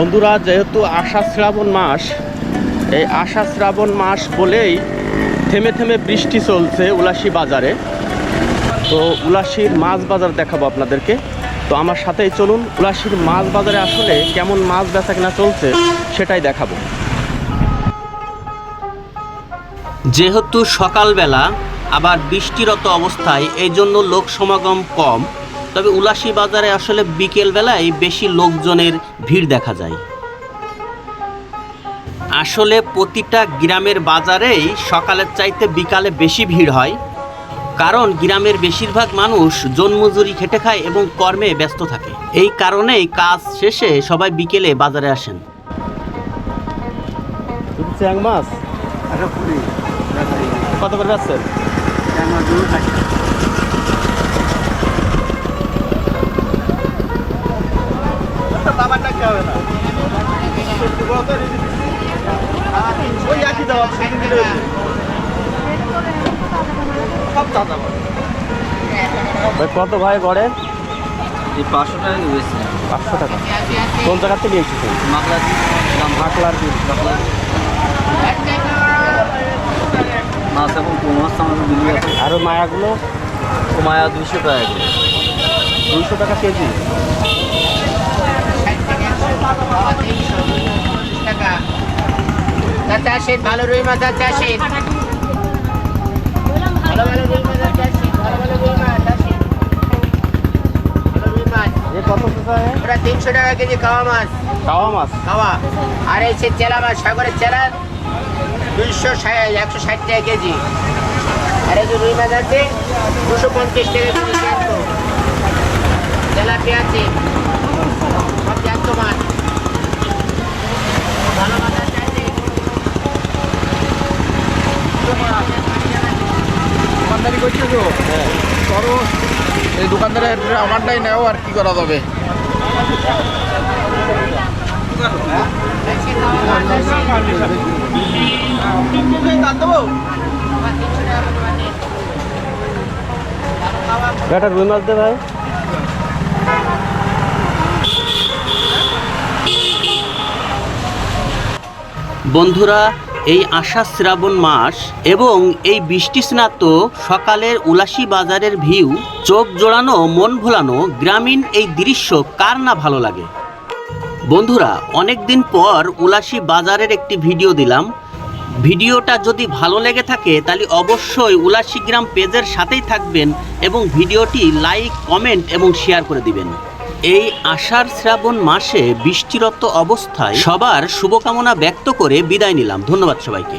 বন্ধুরা, যেহেতু আষাঢ় শ্রাবণ মাস, এই আষাঢ় শ্রাবণ মাস বলেই থেমে থেমে বৃষ্টি চলছে উলাসী বাজারে। তো উলাসীর মাছ বাজার দেখাবো আপনাদেরকে। তো আমার সাথেই চলুন উলাসীর মাছ বাজারে আসলে কেমন মাছ বেচা কিনা চলছে সেটাই দেখাবো। যেহেতু সকালবেলা, আবার বৃষ্টিরত অবস্থায় এই জন্য লোক সমাগম কম। তবে উলাসী বাজারে আসলে বিকেলবেলায় বেশি লোকজনের ভিড় দেখা যায়। আসলে প্রতিটা গ্রামের বাজারেই সকালের চাইতে বিকালে বেশি ভিড় হয় কারণ গ্রামের বেশিরভাগ মানুষ জন্মজুরি খেটে খায় এবং কর্মে ব্যস্ত থাকে। এই কারণেই কাজ শেষে সবাই বিকেলে বাজারে আসেন। মাছ কত করে। যাচ্ছেন ভাই কত ভাই গড়ে? এই পাঁচশো টাকা পাঁচশো টাকা। কোন জায়গা থেকে এসেছেন? মাকলা মাকলার বিল মাছ এখন কোন মাছ আমাদের বিলি আছে। আরও মায়াগুলো? কমায়া দুইশো টাকা করে। দুইশো টাকা কেজি? শীত ভালো রুই মাছ আছে শীত ভালো ভালো রুই মাছ ভালো ভালো রুই মাছ আছে ভালো রুই মাছ। কত ওটা তিনশো টাকা কেজি খাওয়া মাছ। মাছ? খাওয়া আর এই সে চেলা মাছ সাগরের চেলা দুইশো একশো ষাট টাকা কেজি। আর এই যে রুই মাছ আছে দুশো পঞ্চাশ টাকা কেজি জ্যান্ত তেলাপি আছে সব জ্যান্ত মাছ ভালো মাছ আছে আছে। দোকানদারি করছ তো করো। এই দোকানদারের আমারটাই নেও আর কি করা যাবে। একটা রুই মাছ দে ভাই। বন্ধুরা এই আষাঢ় শ্রাবণ মাস এবং এই বৃষ্টি স্নাত সকালের উলাসী বাজারের ভিউ, চোখ জোড়ানো, মন ভোলানো গ্রামীণ এই দৃশ্য কার না ভালো লাগে? বন্ধুরা অনেক দিন পর উলাসী বাজারের একটি ভিডিও দিলাম। ভিডিওটা যদি ভালো লেগে থাকে, তাহলে অবশ্যই উলাসী গ্রাম পেজের সাথেই থাকবেন এবং ভিডিওটি লাইক, কমেন্ট এবং শেয়ার করে দিবেন। এই আষাঢ় শ্রাবণ মাসে বৃষ্টিরত অবস্থায় সবার শুভকামনা ব্যক্ত করে বিদায় নিলাম। ধন্যবাদ সবাইকে।